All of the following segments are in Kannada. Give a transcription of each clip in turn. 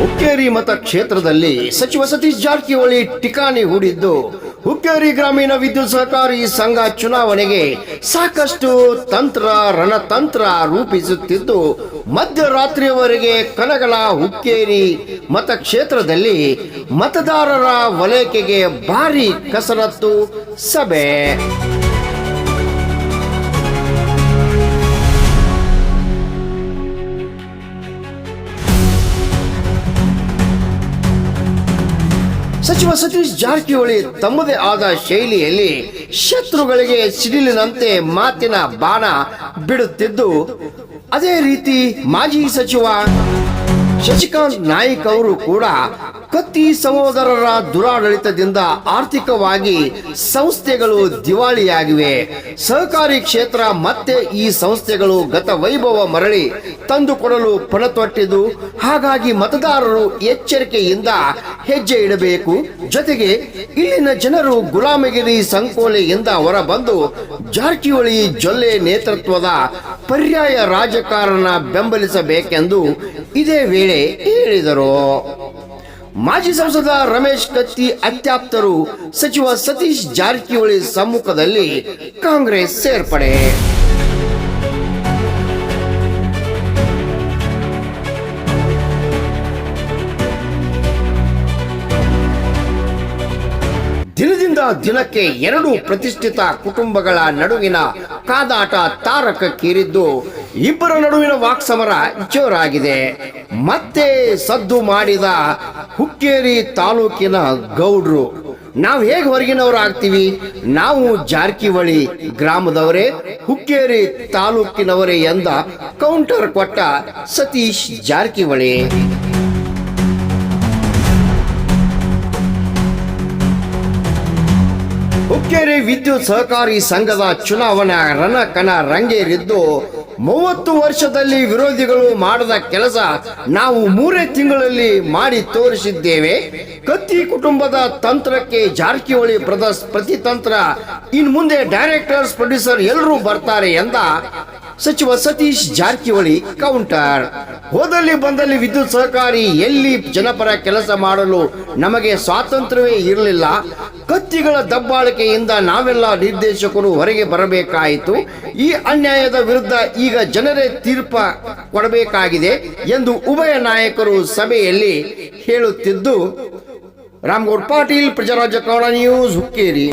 ಹುಕ್ಕೇರಿ ಮತಕ್ಷೇತ್ರದಲ್ಲಿ ಸಚಿವ ಸತೀಶ್ ಜಾರಕಿಹೊಳಿ ಟಿಕಾಣಿ ಹೂಡಿದ್ದು. ಹುಕ್ಕೇರಿ ಗ್ರಾಮೀಣ ವಿದ್ಯುತ್ ಸಹಕಾರಿ ಸಂಘ ಚುನಾವಣೆಗೆ ಸಾಕಷ್ಟು ತಂತ್ರ, ರಣತಂತ್ರ ರೂಪಿಸುತ್ತಿದ್ದು. ಮಧ್ಯರಾತ್ರಿಯವರೆಗೆ ಕನಗಲ ಹುಕ್ಕೇರಿ ಮತಕ್ಷೇತ್ರದಲ್ಲಿ ಮತದಾರರ ವಲಯಕೆಗೆ ಭಾರಿ ಕಸರತ್ತು ಸಭೆ. ಸಚಿವ ಸತೀಶ್ ಜಾರಕಿಹೊಳಿ ತಮ್ಮದೇ ಆದ ಶೈಲಿಯಲ್ಲಿ ಶತ್ರುಗಳಿಗೆ ಸಿಡಿಲಿನಂತೆ ಮಾತಿನ ಬಾಣ ಬಿಡುತ್ತಿದ್ದು, ಅದೇ ರೀತಿ ಮಾಜಿ ಸಚಿವ ಶಶಿಕಾಂತ್ ನಾಯ್ಕ್ ಅವರು ಕೂಡ ಕತ್ತಿ ಸಹೋದರರ ದುರಾಡಳಿತದಿಂದ ಆರ್ಥಿಕವಾಗಿ ಸಂಸ್ಥೆಗಳು ದಿವಾಳಿಯಾಗಿವೆ. ಸಹಕಾರಿ ಕ್ಷೇತ್ರ ಮತ್ತೆ ಈ ಸಂಸ್ಥೆಗಳು ಗತ ವೈಭವ ಮರಳಿ ತಂದುಕೊಡಲು ಪಣತೊಟ್ಟಿದ್ದು, ಹಾಗಾಗಿ ಮತದಾರರು ಎಚ್ಚರಿಕೆಯಿಂದ ಹೆಜ್ಜೆ ಇಡಬೇಕು. ಜೊತೆಗೆ ಇಲ್ಲಿನ ಜನರು ಗುಲಾಮಗಿರಿ ಸಂಕೋಲೆಯಿಂದ ಹೊರಬಂದು ಜಾರಕಿಹೊಳಿ ಜೊಲ್ಲೆ ನೇತೃತ್ವದ ಪರ್ಯಾಯ ರಾಜಕಾರಣ ಬೆಂಬಲಿಸಬೇಕೆಂದು ಇದೇ ವೇಳೆ ಹೇಳಿದರು. ಮಾಜಿ ಸಂಸದ ರಮೇಶ್ ಕತ್ತಿ ಅತ್ಯಾಪ್ತರು ಸಚಿವ ಸತೀಶ್ ಜಾರಕಿಹೊಳಿ ಸಮ್ಮುಖದಲ್ಲಿ ಕಾಂಗ್ರೆಸ್ ಸೇರ್ಪಡೆ. ದಿನದಿಂದ ದಿನಕ್ಕೆ ಎರಡು ಪ್ರತಿಷ್ಠಿತ ಕುಟುಂಬಗಳ ನಡುವಿನ ಕಾದಾಟ ತಾರಕಕ್ಕೇರಿದ್ದು, ಇಬ್ಬರ ನಡುವಿನ ವಾಕ್ಸಮರ ಜೋರಾಗಿದೆ. ಮತ್ತೆ ಸದ್ದು ಮಾಡಿದ ಹುಕ್ಕೇರಿ ತಾಲೂಕಿನ ಗೌಡ್ರು. ನಾವು ಹೇಗೆ ಹೊರಗಿನವರು ಆಗ್ತೀವಿ ನಾವು ಜಾರಕಿಹೊಳಿ ಗ್ರಾಮದವರೇ, ಹುಕ್ಕೇರಿ ತಾಲೂಕಿನವರೇ ಎಂದ ಕೌಂಟರ್ ಕೊಟ್ಟ ಸತೀಶ್ ಜಾರಕಿಹೊಳಿ. ಹುಕ್ಕೇರಿ ವಿದ್ಯುತ್ ಸಹಕಾರಿ ಸಂಘದ ಚುನಾವಣಾ ರಣಕಣ ರಂಗೇರಿದ್ದು ಮೂವತ್ತು ವರ್ಷದಲ್ಲಿ ವಿರೋಧಿಗಳು ಮಾಡದ ಕೆಲಸ ನಾವು ಮೂರೇ ತಿಂಗಳಲ್ಲಿ ಮಾಡಿ ತೋರಿಸಿದ್ದೇವೆ. ಕತ್ತಿ ಕುಟುಂಬದ ತಂತ್ರಕ್ಕೆ ಜಾರಕಿಹೊಳಿ ಬ್ರದರ್ಸ್ ಪ್ರತಿತಂತ್ರ ಇನ್ ಮುಂದೆ ಡೈರೆಕ್ಟರ್ಸ್, ಪ್ರೊಡ್ಯೂಸರ್ ಎಲ್ಲರೂ ಬರ್ತಾರೆ ಎಂದ ಸಚಿವ ಸತೀಶ್ ಜಾರಕಿಹೊಳಿ ಕೌಂಟರ್. ಹೋದಲ್ಲಿ ಬಂದಲ್ಲಿ ವಿದ್ಯುತ್ ಸಹಕಾರಿ ಎಲ್ಲಿ ಜನಪರ ಕೆಲಸ ಮಾಡಲು ನಮಗೆ ಸ್ವಾತಂತ್ರ್ಯವೇ ಇರಲಿಲ್ಲ. ಕತ್ತಿಗಳ ದಬ್ಬಾಳಿಕೆಯಿಂದ ನಾವೆಲ್ಲ ನಿರ್ದೇಶಕರು ಹೊರಗೆ ಬರಬೇಕಾಯಿತು. ಈ ಅನ್ಯಾಯದ ವಿರುದ್ಧ ಈಗ ಜನರೇ ತೀರ್ಪ ಕೊಡಬೇಕಾಗಿದೆ ಎಂದು ಉಭಯ ನಾಯಕರು ಸಭೆಯಲ್ಲಿ ಹೇಳುತ್ತಿದ್ದು, ರಾಮ್ಗೌಡ್ ಪಾಟೀಲ್ ಪ್ರಜಾರಾಜ್ಯ ಕನ್ನಡ ನ್ಯೂಸ್ ಹುಕ್ಕೇರಿ.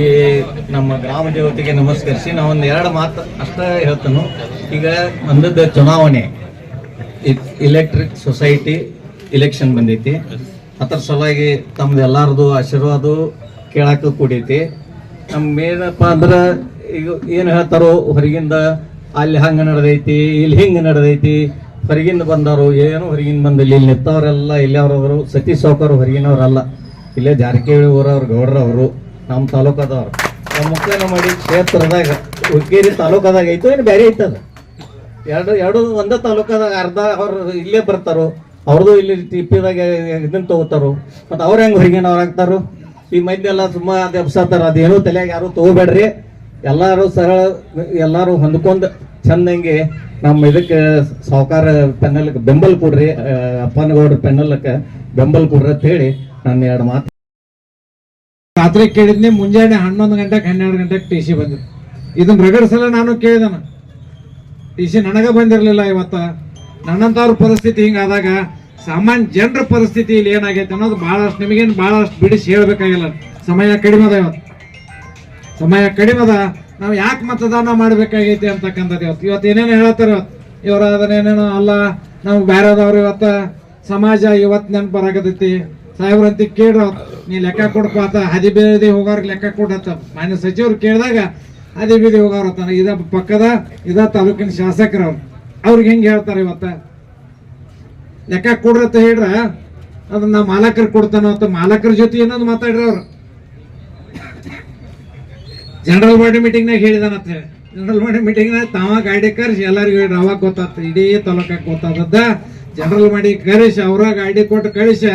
ನಮ್ಮ ಗ್ರಾಮ ದೇವತೆಗೆ ನಮಸ್ಕರಿಸಿ ನಾವು ಒಂದು ಎರಡು ಮಾತು ಅಷ್ಟೇ ಹೇಳ್ತಾನು. ಈಗ ಒಂದದ್ದು ಚುನಾವಣೆ. ಇಲೆಕ್ಟ್ರಿಕ್ ಸೊಸೈಟಿ ಇಲೆಕ್ಷನ್ ಬಂದೈತಿ. ಅದರ ಸಲುವಾಗಿ ತಮ್ದು ಎಲ್ಲಾರದು ಆಶೀರ್ವಾದ ಕೇಳಾಕ ಕೂಡೈತಿ. ನಮ್ಮ ಏನಪ್ಪ ಅಂದ್ರೆ ಈಗ ಏನು ಹೇಳ್ತಾರೋ ಹೊರಗಿಂದ ಅಲ್ಲಿ ಹಂಗ ನಡೆದೈತಿ, ಇಲ್ಲಿ ಹಿಂಗೆ ನಡೆದೈತಿ. ಹೊರಗಿಂದ ಬಂದವರು ಏನು ಹೊರಗಿಂದ ಬಂದಿಲ್ಲ. ಇಲ್ಲಿ ನಿಂತವರೆಲ್ಲ ಇಲ್ಲಿ ಅವ್ರವರು ಸತೀಶ್ ಸಾವ್ಕಾರ್ ಹೊರಗಿನವ್ರಲ್ಲ. ಇಲ್ಲೇ ಜಾರಕಿಹೊಳಿ ಊರವ್ರು, ಗೌಡ್ರವರು ನಮ್ಮ ತಾಲೂಕದವ್ರು. ನಮ್ಮ ಮುಖೇನ ಮಾಡಿ ಕ್ಷೇತ್ರದಾಗ, ಹುಕ್ಕೇರಿ ತಾಲೂಕದಾಗ ಐತೋ ಏನು ಬೇರೆ ಐತದ? ಎರಡು ಎರಡು ಒಂದೇ ತಾಲೂಕದಾಗ ಅರ್ಧ ಅವ್ರು ಇಲ್ಲೇ ಬರ್ತಾರೋ. ಅವ್ರದ್ದು ಇಲ್ಲಿ ಟಿಪ್ಪಿದಾಗ ಇದನ್ನ ತಗೋತಾರೋ. ಮತ್ತು ಅವ್ರು ಹೆಂಗೆ ಹೊರಗಿನವ್ರು ಆಗ್ತಾರೋ? ಈ ಮಂದಿ ಎಲ್ಲ ಸುಮ್ಮ ಅದು ಎಬ್ಸತ್ತಾರ ಅದೇನೋ ತಲೆಯಾಗ ಯಾರು ತಗೋಬೇಡ್ರಿ. ಎಲ್ಲಾರು ಸರಳ, ಎಲ್ಲಾರು ಹೊಂದ್ಕೊಂಡ್ ಚಂದಂಗೆ ನಮ್ಮ ಇದಕ್ಕೆ ಸಾವುಕಾರ ಪೆನ್ನಲ್ಗೆ ಬೆಂಬಲ ಕೊಡ್ರಿ ಅಪ್ಪನಗೌಡ್ರ ಪೆನ್ನಲ್ಕ ಬೆಂಬಲ ಕೊಡ್ರಿ ಅಂತ ಹೇಳಿ ನನ್ನ ಎರಡು ಮಾತು. ರಾತ್ರಿ ಕೇಳಿದ್ನಿ, ಮುಂಜಾನೆ ಹನ್ನೊಂದು ಗಂಟೆಗೆ, ಹನ್ನೆರಡು ಗಂಟೆಗೆ ಟಿ ಸಿ ಬಂದಿದ್ದು ಇದನ್ನ ರಗಡ್ಸಲ ನಾನು ಕೇಳಿದನ. ಟಿ ಸಿ ನನಗ ಬಂದಿರಲಿಲ್ಲ ಇವತ್ತ. ನನ್ನಂತವ್ರ ಪರಿಸ್ಥಿತಿ ಹಿಂಗಾದಾಗ ಸಾಮಾನ್ಯ ಜನರ ಪರಿಸ್ಥಿತಿ ಇಲ್ಲಿ ಏನಾಗೈತೆ ಅನ್ನೋದು ಬಹಳಷ್ಟು ನಿಮಗೇನು ಬಹಳಷ್ಟು ಬಿಡಿಸಿ ಹೇಳ್ಬೇಕಾಗಿಲ್ಲ. ಸಮಯ ಕಡಿಮೆ ಅದ ಇವತ್ತು. ಸಮಯ ಕಡಿಮೆ ಅದ. ನಾವು ಯಾಕೆ ಮತದಾನ ಮಾಡ್ಬೇಕಾಗೈತಿ ಅಂತಕ್ಕಂಥದ್ದು ಇವತ್ತು. ಇವತ್ತು ಏನೇನು ಹೇಳ್ತಾರೆ ಇವತ್ತು. ಇವ್ರ ಅದನ್ನೇನೇನೋ ಅಲ್ಲ, ನಾವು ಬೇರೆದವ್ರು ಇವತ್ತು ಸಮಾಜ ಇವತ್ತು ನೆನಪರಾಗತೈತಿ. ಸಾಹೇಬ್ರಂತ ಕೇಳ್ರ ನೀ ಲೆಕ್ಕ ಕೊಡಪ್ಪ ಆತ ಹದಿ ಬೀದಿ ಹೋಗೋರ್ಗೆ ಲೆಕ್ಕ ಕೊಡತ್ತ ಮಾನ್ಯ ಸಚಿವರು ಕೇಳಿದಾಗ ಹದಿ ಬೀದಿ ಹೋಗೋರ್ ಇದ ಪಕ್ಕದ, ಇದ ತಾಲೂಕಿನ ಶಾಸಕರವ್ರು. ಅವ್ರಿಗೆ ಹೆಂಗೆ ಹೇಳ್ತಾರೆ ಇವತ್ತ? ಲೆಕ್ಕ ಕೊಡ್ರತ್ತ ಹೇಳ್ರ? ಅದನ್ನ ಮಾಲಕರು ಕೊಡ್ತಾನ ಅಂತ ಮಾಲಕರ ಜೊತೆ ಏನೋ ಮಾತಾಡ್ರ ಅವ್ರು. ಜನರಲ್ ಬಾಡಿ ಮೀಟಿಂಗ್ನಾಗ ಹೇಳಿದಾನಂತ ಹೇಳಿ. ಜನರಲ್ ಬಾಡಿ ಮೀಟಿಂಗ್ನಾಗ ತಾವ ಗಾಡಿ ಕರ್ಸಿ ಎಲ್ಲರಿಗೂ ಹೇಳ್ರಿ ಅವಾಗ ಗೊತ್ತಾತ, ಇಡೀ ತಾಲೂಕಾಗ ಗೊತ್ತಾದದ್ದ. ಜನರಲ್ ಮಾಡಿ ಕಳಿಸಿ ಅವ್ರಾಗ ಗಾಡಿ ಕೊಟ್ಟು ಕಳಿಸಿ,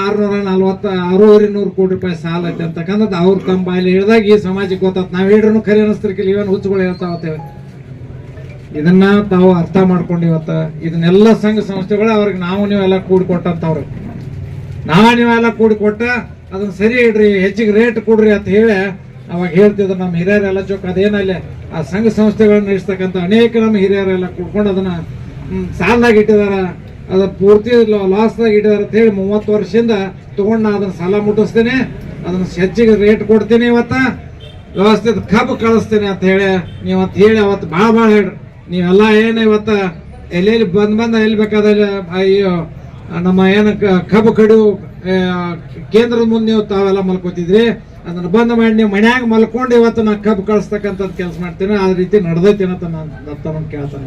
ಆರ್ನೂರ ನಲ್ವತ್ತ, ಆರೂವರೆ ನೂರು ಕೋಟಿ ರೂಪಾಯಿ ಸಾಲ ಐತೆ ಅಂತಕ್ಕಂಥದ್ದು ಅವ್ರ ಬಾಯಲ್ಲಿ ಹೇಳಿದಾಗ ಈ ಸಮಾಜಕ್ಕೆ ಗೊತ್ತಾತ್. ನಾವು ಹೇಳ್ರು ಖರೆ ಅನಿಸ್ತಿರ್ಕಿಲ್ಲ, ಇವನ್ ಹುಚ್ಚುಗಳು ಹೇಳ್ತಾವತ್ತೇವೆ ಇದನ್ನ ತಾವು ಅರ್ಥ ಮಾಡ್ಕೊಂಡು ಇವತ್ತ ಇದನ್ನೆಲ್ಲ ಸಂಘ ಸಂಸ್ಥೆಗಳು ಅವ್ರಿಗೆ ನಾವು ನೀವೆಲ್ಲ ಕೂಡಿ ಕೊಟ್ಟಂತವ್ರು ನಾವು ನೀವೆಲ್ಲ ಕೂಡಿ ಕೊಟ್ಟ ಅದನ್ನ ಸರಿ ಇಡ್ರಿ, ಹೆಚ್ಚಿಗೆ ರೇಟ್ ಕೊಡ್ರಿ ಅಂತ ಹೇಳಿ ಅವಾಗ ಹೇಳ್ತಿದ್ರು ನಮ್ಮ ಹಿರಿಯರೆಲ್ಲ ಚೊಕ್ಕ ಅದೇನಲ್ಲ ಆ ಸಂಘ ಸಂಸ್ಥೆಗಳನ್ನ ನಡೆಸ್ತಕ್ಕಂಥ ಅನೇಕ ನಮ್ಮ ಹಿರಿಯರೆಲ್ಲ ಕೂಡ್ಕೊಂಡು ಅದನ್ನ ಸಾಲದಾಗ ಇಟ್ಟಿದಾರ, ಅದ ಪೂರ್ತಿ ಲಾಸ್ದಾಗ ಇಟ್ಟಿದಾರ ಅಂತ ಹೇಳಿ ಮೂವತ್ತು ವರ್ಷದಿಂದ ತಗೊಂಡು ನಾ ಅದನ್ನ ಸಾಲ ಮುಟ್ಟಿಸ್ತೇನೆ, ಅದನ್ನ ಹೆಚ್ಚಿಗೆ ರೇಟ್ ಕೊಡ್ತೀನಿ ಇವತ್ತ, ವ್ಯವಸ್ಥಿತ ಕಬ್ಬು ಕಳಿಸ್ತೇನೆ ಅಂತ ಹೇಳಿ ನೀವು ಅಂತ ಹೇಳಿ ಅವತ್ತು ಭಾಳ ಭಾಳ ಹೇಳ್ರಿ. ನೀವೆಲ್ಲ ಏನು ಇವತ್ತು ಎಲ್ಲೆಲ್ಲಿ ಬಂದು ಬಂದ ಎಲ್ಲಿ ಬೇಕಾದಲ್ಲಿ ಅಯ್ಯೋ, ನಮ್ಮ ಏನು ಕಬ್ಬು ಕಡು ಕೇಂದ್ರದ ಮುಂದೆ ನೀವು ತಾವೆಲ್ಲ ಮಲ್ಕೋತಿದ್ರಿ. ಅದನ್ನ ಬಂದ್ ಮಾಡಿ ನೀವು ಮನ್ಯಾಗ ಮಲ್ಕೊಂಡು ಇವತ್ತು ನಾ ಕಬ್ಬು ಕಳಿಸ್ತಕ್ಕಂಥದ್ದು ಕೆಲಸ ಮಾಡ್ತೇನೆ. ಆ ರೀತಿ ನಡ್ದೈತಿ ಅಂತ ನಾನು ದತ್ತಮನ್ ಕೇಳ್ತಾನೆ.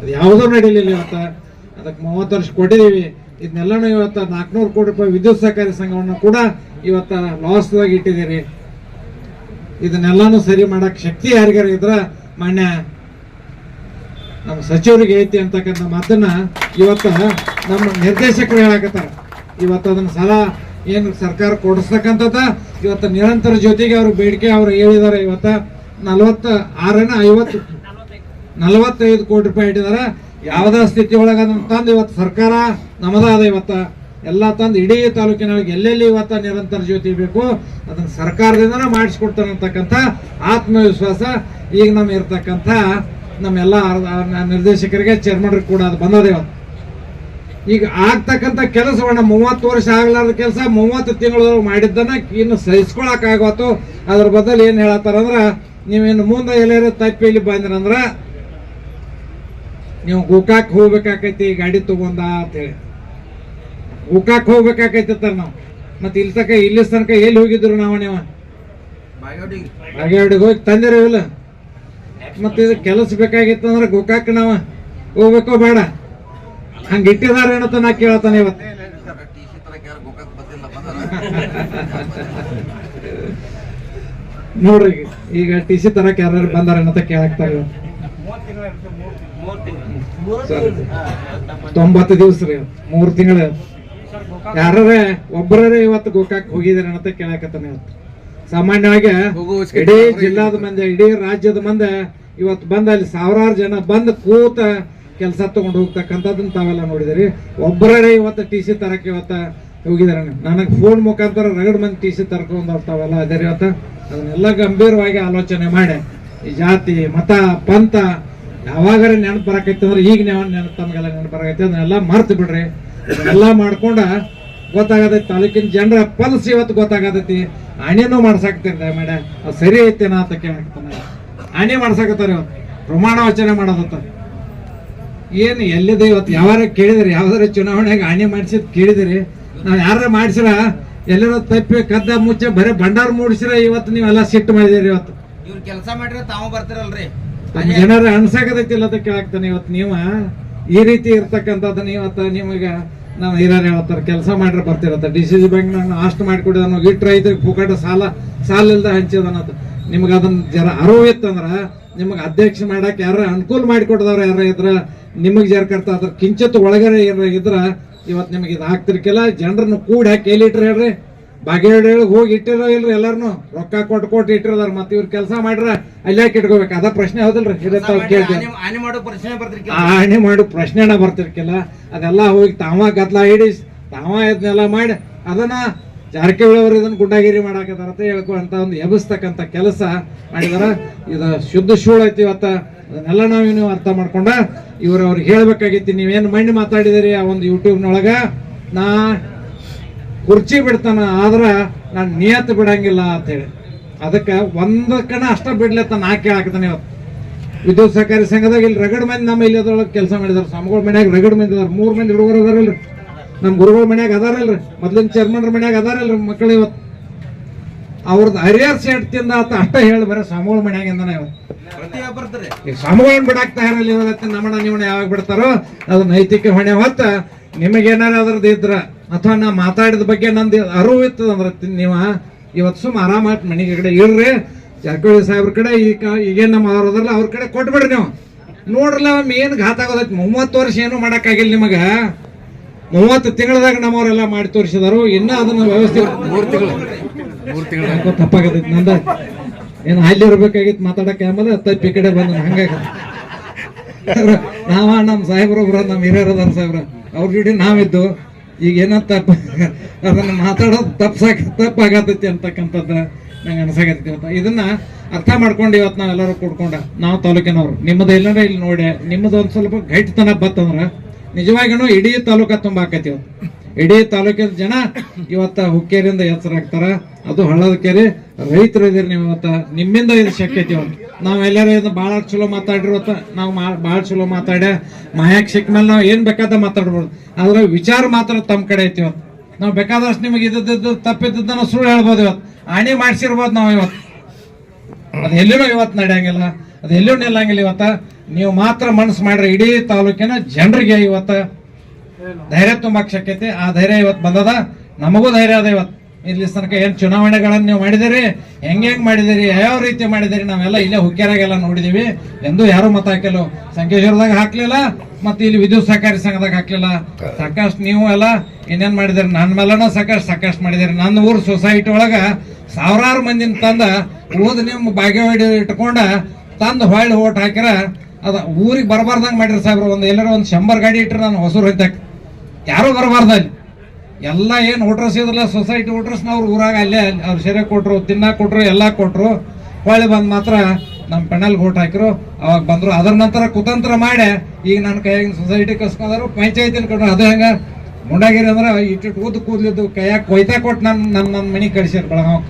ಅದು ಯಾವುದೂ ನಡೀಲಿಲ್ಲ ಇವತ್ತು. ಅದಕ್ಕೆ ಮೂವತ್ತು ವರ್ಷ ಕೊಟ್ಟಿದೀವಿ. ಇದನ್ನೆಲ್ಲನೂ ಇವತ್ತು ನಾಲ್ಕುನೂರು ಕೋಟಿ ರೂಪಾಯಿ ವಿದ್ಯುತ್ ಸಹಕಾರಿ ಸಂಘವನ್ನು ಕೂಡ ಇವತ್ತು ಲಾಸ್ದಾಗ ಇಟ್ಟಿದ್ದೀರಿ. ಇದನ್ನೆಲ್ಲಾನು ಸರಿ ಮಾಡಕ್ ಶಕ್ತಿ ಯಾರಿಗಾರ ಇದ್ರೆ ಮಾನ್ಯ ನಮ್ಮ ಸಚಿವರಿಗೆ ಐತಿ ಅಂತಕ್ಕಂಥ ಮಾತನ್ನ ಇವತ್ತ ನಮ್ಮ ನಿರ್ದೇಶಕರು ಹೇಳಕತ್ತಾರ. ಇವತ್ತು ಅದನ್ನ ಸಲ ಏನು ಸರ್ಕಾರ ಕೊಡಿಸ್ತಕ್ಕಂಥದ್ದ ಇವತ್ತು ನಿರಂತರ ಜೊತೆಗೆ ಅವರು ಬೇಡಿಕೆ ಅವ್ರು ಹೇಳಿದಾರೆ ಇವತ್ತ ನಲವತ್ತ ಆರನ ಐವತ್ತು ನಲವತ್ತೈದು ಕೋಟಿ ರೂಪಾಯಿ ಇಟ್ಟಿದಾರ ಯಾವುದೇ ಸ್ಥಿತಿ ಒಳಗೆ ಅದನ್ನು ತಂದು ಇವತ್ತು ಸರ್ಕಾರ ನಮ್ಮದಾದ ಇವತ್ತ ಎಲ್ಲ ತಂದು ಇಡೀ ತಾಲೂಕಿನೊಳಗೆ ಎಲ್ಲೆಲ್ಲಿ ಇವತ್ತ ನಿರಂತರ ಜ್ಯೋತಿ ಬೇಕು, ಅದನ್ನ ಸರ್ಕಾರದಿಂದನೇ ಮಾಡಿಸ್ಕೊಡ್ತಾರಂತಕ್ಕಂಥ ಆತ್ಮವಿಶ್ವಾಸ ಈಗ ನಮ್ಮ ಇರ್ತಕ್ಕಂಥ ನಮ್ಮೆಲ್ಲ ನಿರ್ದೇಶಕರಿಗೆ ಚೇರ್ಮನ್ರಿಗೆ ಕೂಡ ಅದು ಬಂದದೇ ಇವತ್ತು ಈಗ ಆಗ್ತಕ್ಕಂಥ ಕೆಲಸವನ್ನ ಮೂವತ್ತು ವರ್ಷ ಆಗ್ಲಾರ್ದ ಕೆಲಸ ಮೂವತ್ತು ತಿಂಗಳು ಮಾಡಿದ್ದನ್ನ ಇನ್ನು ಸಹಿಸ್ಕೊಳಕ್ ಆಗವತ್ತು ಅದ್ರ ಬದಲು ಏನ್ ಹೇಳತ್ತಾರಂದ್ರ ನೀವೇನು ಮುಂದೆ ಎಲ್ಲಾರು ತಪ್ಪಿ ಇಲ್ಲಿ ಬಂದ್ರಂದ್ರ ನೀವು ಗೋಕಾಕ್ ಹೋಗ್ಬೇಕಾಕೈತಿ ಗಾಡಿ ತಗೊಂಡ ಅಂತ ಹೇಳಿ. ಗೋಕಾಕ್ ಹೋಗ್ಬೇಕಾಕೈತಿ ತರ ನಾವು. ಮತ್ತೆ ಇಲ್ಲಿ ತನಕ ಇಲ್ಲಿ ತನಕ ಎಲ್ಲಿ ಹೋಗಿದ್ರು ನಾವು ನೀವು? ಬಾಗೇವಾಡಿಗೆ ಹೋಗಿ ತಂದಿರೋ ಇಲ್ಲ? ಮತ್ತೆ ಇದು ಕೆಲಸ ಬೇಕಾಗಿತ್ತು ಅಂದ್ರೆ ಗೋಕಾಕ್ ನಾವ ಹೋಗ್ಬೇಕೋ ಬೇಡ. ಹಂಗ ಇಟ್ಟಿದಾರ ಏನಂತ ನಾ ಕೇಳತಾನೆ ಇವತ್ತು. ನೋಡ್ರಿ ಈಗ ಟಿ ಸಿ ತರಕ್ ಯಾರು ಬಂದಾರ ಅಂತ ಕೇಳಾಕ್ತಾರ. ತೊಂಬತ್ತು ದಿವಸ ರೀ ಮೂರ್ ತಿಂಗಳು. ಯಾರೇ ಒಬ್ಬರೇ ಇವತ್ತು ಗೋಕಾಕ್ ಹೋಗಿದಾರೆ ಅಂತ ಕೇಳಾಕತ್ತಾನೆ ಇವತ್ತು. ಸಾಮಾನ್ಯವಾಗಿ ಇಡೀ ಜಿಲ್ಲಾದ ಮಂದಿ ಇಡೀ ರಾಜ್ಯದ ಮಂದಿ ಇವತ್ತು ಬಂದ ಅಲ್ಲಿ ಸಾವಿರಾರು ಜನ ಬಂದು ಕೂತ ಕೆಲಸ ತಗೊಂಡು ಹೋಗ್ತಕ್ಕಂಥದ್ದನ್ನ ತಾವೆಲ್ಲ ನೋಡಿದಿರಿ. ಒಬ್ಬರೇ ಇವತ್ತು ಟಿ ಸಿ ತರಕ್ಕೆ ಇವತ್ತು ಹೋಗಿದಾರೆ ನನಗೆ ಫೋನ್ ಮುಖಾಂತರ ರಗಡ್ ಮಂದಿ ಟಿ ಸಿ ತರ್ಕೊಂಡು ತಾವೆಲ್ಲ ಅದೇ ಇವತ್ತು. ಅದನ್ನೆಲ್ಲ ಗಂಭೀರವಾಗಿ ಆಲೋಚನೆ ಮಾಡಿ. ಈ ಜಾತಿ, ಮತ, ಪಂಥ, ಯಾವಾಗಾರ ನೆನಪು ಬರಕೈತಿ ಅಂದ್ರೆ ಈಗ ನೆನಪು ತಮಗೆಲ್ಲ ನೆನಪು ಬರಕೈತಿ. ಅದನ್ನೆಲ್ಲ ಮರ್ತು ಬಿಡ್ರಿ. ಎಲ್ಲ ಮಾಡ್ಕೊಂಡ ಗೊತ್ತಾಗತೈತಿ ತಾಲೂಕಿನ ಜನರ ಪಲ್ಸ್ ಇವತ್ತು ಗೊತ್ತಾಗತೈತಿ. ಹಣೆನೂ ಮಾಡ್ಸಾಕ್ತಿರ್ದೆ ಮೇಡ. ಅದು ಸರಿ ಐತೇನ ಅಂತ ಕೇಳಾಕತ್ತಾನ. ಆಣೆ ಮಾಡ್ಸಕತ್ತಾರೆ ಇವತ್ತು ಪ್ರಮಾಣ ವಚನೆ ಮಾಡೋದತ್ತ ಏನು ಎಲ್ಲಿದೆ ಇವತ್ತು? ಯಾವಾರ ಕೇಳಿದ್ರಿ ಯಾವ್ದಾರ ಚುನಾವಣೆಗೆ ಹಾನಿ ಮಾಡಿಸಿದ್ ಕೇಳಿದಿರಿ ನಾವ್ ಯಾರ ಮಾಡಿಸಿರ? ಎಲ್ಲರ ತಪ್ಪಿ ಕದ್ದ ಮುಚ್ಚ ಬರೀ ಭಂಡಾರ ಮೂಡಿಸಿರ ಇವತ್ತು ನೀವೆಲ್ಲ ಸಿಟ್ಟು ಮಾಡಿದಿರಿ ಇವತ್ತು. ಇವ್ರು ಕೆಲಸ ಮಾಡಿರ ತಾವು ಬರ್ತಿರಲ್ರಿ. ಏನಾರು ಜನರ ಅನ್ಸಾಕತೈತಿಲ್ಲ ಅಂತ ಕೇಳಾಕ್ತಾನೆ ಇವತ್ತು ನೀವ. ಈ ರೀತಿ ಇರ್ತಕ್ಕಂಥದ್ದನ್ನ ಇವತ್ತು ನಿಮಗೆ ನಾವು ಹಿರಿಯರು ಹೇಳ್ತಾರೆ ಕೆಲಸ ಮಾಡ್ರೆ ಬರ್ತಿರತ್ತ. ಡಿ ಸಿ ಸಿ ಬ್ಯಾಂಕ್ ನಾನು ಅಷ್ಟು ಮಾಡಿಕೊಡಿದ ನಾವು ಇಟ್ಟು ರೈತರಿಗೆ ಪುಕಾಟ ಸಾಲ ಸಾಲ ಇಲ್ದ ಹಂಚಿದನಂತ ನಿಮ್ಗೆ ಅದನ್ನ ಜರ ಅರಿವು ಇತ್ತಂದ್ರ ನಿಮಗೆ ಅಧ್ಯಕ್ಷ ಮಾಡಕ್ಕೆ ಯಾರ ಅನುಕೂಲ ಮಾಡಿಕೊಡ್ದವ್ರು ಯಾರ ಇದ್ರ ನಿಮಗೆ ಜರ್ಕರ್ತ ಅದ್ರ ಕಿಂಚಿತ್ ಒಳಗಡೆ ಇದ್ರ ಇವತ್ತು ನಿಮಗೆ ಇದು ಆಗ್ತಿರ್ಕಿಲ್ಲ. ಜನರನ್ನ ಕೂಡಿ ಹಾಕಿ ಎಲ್ಲಿ ಇಟ್ರಿ ಹೇಳ್ರಿ? ಬಾಗೇವಾಡಿ ಹೋಗಿ ಇಟ್ಟಿರೋ ಇಲ್ರಿ ಎಲ್ಲಾರನು? ರೊಕ್ಕ ಕೊಟ್ಟು ಕೊಟ್ಟು ಇಟ್ಟಿರೋದಾರ ಮತ್ತೆ ಇವ್ರ ಕೆಲಸ ಮಾಡ್ರ ಯಾಕೆ ಇಟ್ಕೋಬೇಕು? ಅದ ಪ್ರಶ್ನೆ ಹೌದಲ್ರಿ? ಬರ್ತಿರ್ಕಿ ಆಣೆ ಮಾಡು ಪ್ರಶ್ನೆನ ಬರ್ತಿರ್ಕಿಲ್ಲ. ಅದೆಲ್ಲ ಹೋಗಿ ತಾವ ಗದ್ಲ ಹಿಡಿಸಿ ತಾವ ಇದನ್ನೆಲ್ಲ ಮಾಡಿ ಅದನ್ನ ಜಾರಕಿಹೊಳಿ ಅವರು ಇದನ್ನ ಗುಂಡಾಗಿರಿ ಅಂತ ಹೇಳ್ಕೊಂತ ಒಂದು ಎಬ್ಬಿಸ್ತಕ್ಕಂಥ ಕೆಲಸ ಮಾಡಿದಾರ. ಇದು ಶುದ್ಧ ಶೂಳ ಐತಿ ಇವತ್ತ. ಅದನ್ನೆಲ್ಲ ನಾವು ನೀವು ಅರ್ಥ ಮಾಡ್ಕೊಂಡ ಇವ್ರ ಅವ್ರಿಗೆ ಹೇಳ್ಬೇಕಾಗಿತ್ತು, ನೀವೇನು ಮಣ್ಣು ಮಾತಾಡಿದಿರಿ ಆ ಒಂದು ಯೂಟ್ಯೂಬ್ನೊಳಗ ನಾ ಕುರ್ಚಿ ಬಿಡ್ತಾನ, ಆದ್ರೆ ನಾನು ನಿಯತ್ ಬಿಡಂಗಿಲ್ಲ ಅಂತ ಹೇಳಿ. ಅದಕ್ಕೆ ಕಣ ಅಷ್ಟ ಬಿಡ್ಲತ್ತ ನಾ ಕೇಳಾಕತಾನೆ ಇವತ್ತು. ವಿದ್ಯುತ್ ಸಹಕಾರಿ ಸಂಘದಾಗ ಇಲ್ಲಿ ರಗಡ್ ಮಂದಿ ನಮ್ಮ ಇಲ್ಲಿ ಅದ್ರೊಳಗೆ ಕೆಲಸ ಮಾಡಿದಾರೆ. ಸ್ವಾಮಿಗಳ ಮನ್ಯಾಗ ರಗಡ್ ಮಂದಿ ಇದಾರೆ ಮೂರು ಮಂದಿ ಹುಡುಗರು ಅದಾರಲ್ರಿ. ನಮ್ಮ ಗುರುಗಳ ಮನ್ಯಾಗ ಅದಾರಲ್ರಿ. ಮೊದ್ಲಿನ ಚೇರ್ಮನ್ರ ಮನ್ಯಾಗ ಅದಾರಲ್ರಿ ಮಕ್ಕಳು ಇವತ್ತು ಅವ್ರದ್ದು ಹರಿಯರ್ ಸೆಟ್ ತಿಂದ ಆತ ಅಷ್ಟ ಹೇಳಿ ಬರ ಸ್ವಾಮಿಗಳ ಮನ್ಯಾಗ ಇಂದನ ಇವತ್ತು ಇರಲಿ ಬರ್ತಾರೆ ಈಗ ಸ್ವಾಮಿಗಳನ್ನ ಬಿಡಾಕ್ ತಯಾರಲ್ಲಿ ಇವತ್ತು ನಮ್ಮನ್ನ ನೀವನ್ನ ಯಾವಾಗ ಬಿಡ್ತಾರೋ ಅದು ನೈತಿಕ ಹೊಣೆ ಹೊತ್ತ ನಿಮಗೇನಾರ ಅದ್ರದ್ದು ಇದ್ರ ಅಥವಾ ನಾ ಮಾತಾಡಿದ ಬಗ್ಗೆ ನಂದು ಅರಿವು ಇತ್ತದಂದ್ರ ನೀವ ಇವತ್ತು ಸುಮ್ಮ ಆರಾಮಾಗಿ ಮನೆಗೆ ಕಡೆ ಇರ್ರಿ. ಜಾರಕಿಹೊಳಿ ಸಾಹೇಬ್ರ ಕಡೆ ಈಗ ಈಗೇನು ನಮ್ಮ ಅವ್ರ ಅದ್ರಲ್ಲ ಅವ್ರ ಕಡೆ ಕೊಟ್ಬಿಡ್ರಿ ನೀವು. ನೋಡ್ರಲ್ಲ ಏನ್ ಘಾತ ಆಗೋದೈತಿ. ಮೂವತ್ತು ವರ್ಷ ಏನು ಮಾಡೋಕ್ಕಾಗಿಲ್ಲ ನಿಮಗ. ಮೂವತ್ತು ತಿಂಗಳದಾಗ ನಮ್ಮವರೆಲ್ಲ ಮಾಡಿ ತೋರಿಸಿದಾರು. ಇನ್ನ ಅದನ್ನ ವ್ಯವಸ್ಥೆ ಮೂರು ತಿಂಗಳು. ತಪ್ಪಾಗತೈತಿ ನಂದ ಏನು ಅಲ್ಲಿ ಇರ್ಬೇಕಾಗಿತ್ತು ಮಾತಾಡಕ್ಕೆ? ಆಮೇಲೆ ತಪ್ಪಿ ಕಡೆ ಬಂದ ಹಂಗಾಗಿ ನಾವ ನಮ್ಮ ಸಾಹೇಬ್ರೊಬ್ರ ನಮ್ಮ ಹಿರಿಯರದಾರ ಸಾಹೇಬ್ರ. ಅವ್ರ ಜೋಡಿ ನಾವಿದ್ದು. ಈಗ ಏನೋ ತಪ್ಪ ಅದನ್ನ ಮಾತಾಡೋದು ತಪ್ಸಾಕ ತಪ್ಪಾಗತೈತಿ ಅಂತಕ್ಕಂಥದ್ದು ನಂಗೆ ಅನ್ಸಾಕತ್ತೈತಿ ಇವತ್ತು. ಇದನ್ನ ಅರ್ಥ ಮಾಡ್ಕೊಂಡು ಇವತ್ತು ನಾವೆಲ್ಲರೂ ಕೂಡ್ಕೊಂಡ. ನಾವು ತಾಲೂಕಿನವ್ರು. ನಿಮ್ಮದು ಎಲ್ಲಾರ ಇಲ್ಲಿ ನೋಡಿ ನಿಮ್ಮದು ಒಂದು ಸ್ವಲ್ಪ ಗಟ್ಟಿತನ ಬತ್ತಂದ್ರ ನಿಜವಾಗಿನೂ ಇಡೀ ತಾಲೂಕ ತುಂಬ ಇವತ್ತು. ಇಡೀ ತಾಲೂಕಿನ ಜನ ಇವತ್ತ ಹುಕ್ಕೇರಿಂದ ಹೆಸರಾಗ್ತಾರ ಅದು ಹಳ್ಳದ ಕೆರೆ ರೈತರು ಇದೀರಿ ನೀವು ಇವತ್ತ. ನಿಮ್ಮಿಂದ ಇದು ಶಕ್ತಿ ಐತಿ ಇವತ್ತು. ನಾವ್ ಎಲ್ಲರೂ ಇದು ಭಾಳ ಚಲೋ ಮಾತಾಡಿರುವತ್ತ ನಾವು ಭಾಳ ಚಲೋ ಮಾತಾಡ್ಯ. ಮಾಯಾಕ್ ಸಿಕ್ಕ ಮೇಲೆ ನಾವು ಏನ್ ಬೇಕಾದ ಮಾತಾಡ್ಬೋದು. ಆದ್ರೆ ವಿಚಾರ ಮಾತ್ರ ತಮ್ಮ ಕಡೆ ಐತಿ ಇವತ್ತು. ನಾವು ಬೇಕಾದಷ್ಟು ನಿಮಗೆ ಇದ್ದದ್ದು ತಪ್ಪಿದ್ದನ್ನ ಸುಳ್ಳು ಹೇಳ್ಬೋದು ಇವತ್ತು. ಆಣಿ ಮಾಡಿಸಿರ್ಬೋದು ನಾವು ಇವತ್ತು. ಅದು ಎಲ್ಲಿನೂ ಇವತ್ತು ನಡೆಯಂಗಿಲ್ಲ. ಅದು ಎಲ್ಲೂ ನಿಲ್ಲಂಗಿಲ್ಲ ಇವತ್ತ. ನೀವು ಮಾತ್ರ ಮನಸ್ಸು ಮಾಡ್ರಿ ಇಡೀ ತಾಲೂಕಿನ ಜನರಿಗೆ ಇವತ್ತ ಧೈರ್ಯ ತುಂಬಕ್ ಶಕ್ಯತೆ ಆ ಧೈರ್ಯ ಇವತ್ತು ಬಂದದ. ನಮಗೂ ಧೈರ್ಯ ಅದ ಇವತ್ತು. ಇಲ್ಲಿ ತನಕ ಏನ್ ಚುನಾವಣೆಗಳನ್ನು ನೀವು ಮಾಡಿದಿರಿ ಹೆಂಗ್ ಹೆಂಗ್ ಮಾಡಿದಿರಿ ಯಾವ ರೀತಿ ಮಾಡಿದಿರಿ ನಾವೆಲ್ಲ ಇಲ್ಲೇ ಹುಕ್ಕೇರಾಗೆಲ್ಲ ನೋಡಿದೀವಿ. ಎಂದು ಯಾರು ಮತ ಹಾಕಿಲ್ಲ. ಸಂಕೇಶ್ವರದಾಗ ಹಾಕ್ಲಿಲ್ಲ. ಮತ್ತೆ ಇಲ್ಲಿ ವಿದ್ಯುತ್ ಸಹಕಾರಿ ಸಂಘದಾಗ ಹಾಕ್ಲಿಲ್ಲ. ಸಾಕಷ್ಟು ನೀವು ಎಲ್ಲ ಇನ್ನೇನ್ ಮಾಡಿದಿರಿ ನನ್ನ ಮೇಲನ ಸಾಕಷ್ಟು ಸಾಕಷ್ಟು ಮಾಡಿದಿರಿ ನನ್ನ ಊರು ಸೊಸೈಟಿ ಒಳಗ ಸಾವಿರಾರು ಮಂದಿನ ತಂದ ಓದ್ ನಿಮ್ ಭಾಗ್ಯವಾಡಿ ಇಟ್ಕೊಂಡ ತಂದು ಹೊಳ್ಳಿ ಓಟ್ ಹಾಕಿರ ಅದ ಊರಿಗೆ ಬರಬಾರ್ದಂಗೆ ಮಾಡಿರಿ ಸಾಹೇಬ್ರು. ಒಂದು ಎಲ್ಲರೂ ಒಂದು ಶಂಬರ್ ಗಾಡಿ ಇಟ್ಟರೆ ನಾನು ಹೊಸೂರು ಹೊಯ್ತಾಕ. ಯಾರು ಬರಬಾರ್ದ ಅಲ್ಲಿ. ಎಲ್ಲ ಏನು ಹೋಟ್ರಸ್ ಇದ್ರಲ್ಲ ಸೊಸೈಟಿ ಓಟ್ರಸ್ನ ಅವ್ರು ಊರಾಗ ಅಲ್ಲೇ ಅವ್ರು ಸೆರೆ ಕೊಟ್ರು ತಿನ್ನಕ್ಕೆ ಕೊಟ್ಟರು ಎಲ್ಲ ಕೊಟ್ಟರು ಹೊಳ್ಳಿ ಬಂದು ಮಾತ್ರ ನಮ್ಮ ಪೆನಲ್ ಓಟ್ ಹಾಕಿರು. ಅವಾಗ ಬಂದ್ರು. ಅದ್ರ ನಂತರ ಕುತಂತ್ರ ಮಾಡಿ ಈಗ ನನ್ನ ಕೈಯಾಗಿನ ಸೊಸೈಟಿ ಕಸ್ಕೊಂಡರು, ಪಂಚಾಯತಿನ ಕೊಟ್ರು. ಅದು ಹೆಂಗೆ ಮುಂಡಾಗಿರಿ ಅಂದ್ರೆ ಇಟ್ಟಿಟ್ಟು ಊದ್ ಕೂದಲಿದ್ದು ಕೈಯಾಗ ಕೊಯ್ತಾ ಕೊಟ್ಟು ನನ್ನ ನನ್ನ ನನ್ನ ಮನೆಗೆ ಕಳಿಸಿರ್ ಬೆಳಗಾವ್.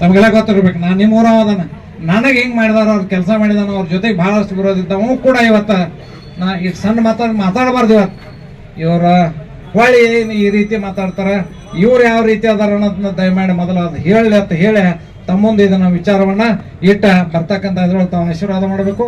ತಮಗೆಲ್ಲ ಗೊತ್ತಿರ್ಬೇಕು. ನಾನು ನಿಮ್ಮ ಊರವ ಅದಾನ. ನನಗೆ ಹೆಂಗ್ ಮಾಡಿದಾರ ಅವ್ರ ಕೆಲಸ ಮಾಡಿದಾನ, ಅವ್ರ ಜೊತೆಗೆ ಬಹಳಷ್ಟು ವಿರೋಧ ಅವು ಕೂಡ ಇವತ್ತ ನಾ ಈ ಸಣ್ಣ ಮಾತಾಡ್ ಮಾತಾಡಬಾರ್ದು ಇವತ್ತು ಇವರ ಹೊಳಿ ಈ ರೀತಿ ಮಾತಾಡ್ತಾರ, ಇವ್ರು ಯಾವ ರೀತಿ ಅದಾರ ಅನ್ನೋದನ್ನ ದಯಮಾಡಿ ಮೊದಲು ಅದು ಹೇಳಿ ಅಂತ ಹೇಳಿ ತಮ್ಮೊಂದು ಇದನ್ನ ವಿಚಾರವನ್ನ ಇಟ್ಟ, ಬರ್ತಕ್ಕಂಥ ಇದ್ರೊಳಗೆ ತಾವು ಆಶೀರ್ವಾದ ಮಾಡಬೇಕು.